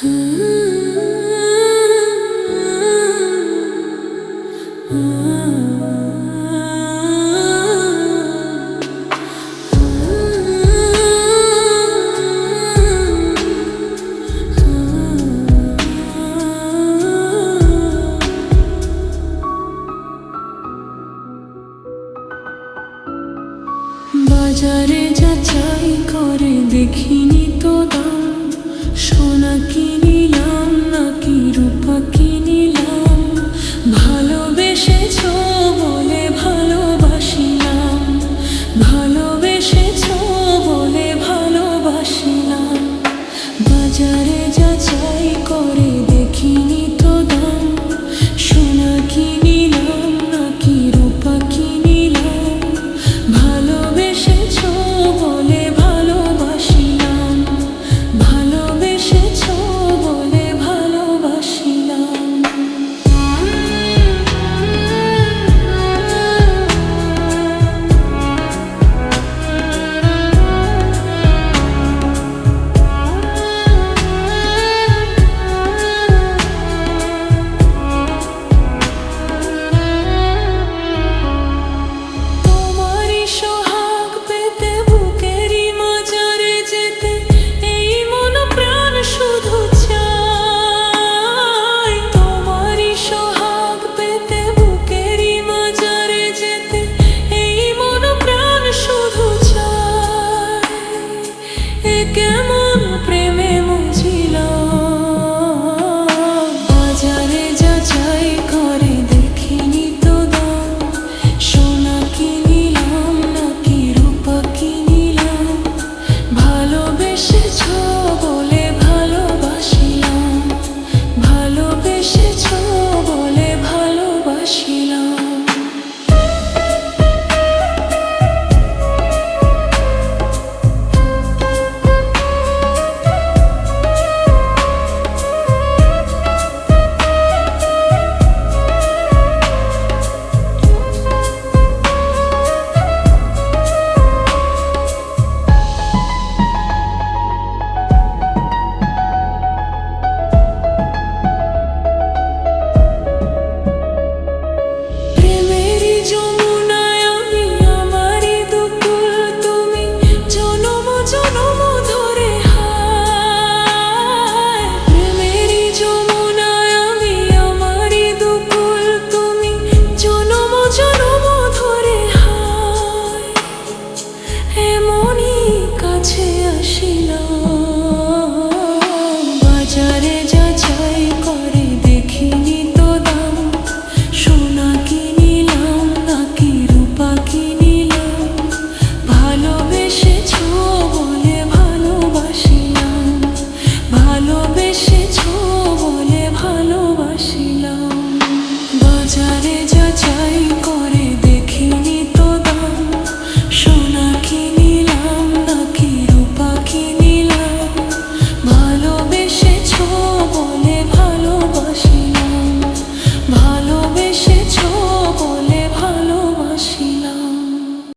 বাজারে যাচাই করে দেখিনি তো দাম। সোনা কিনিলাম amor.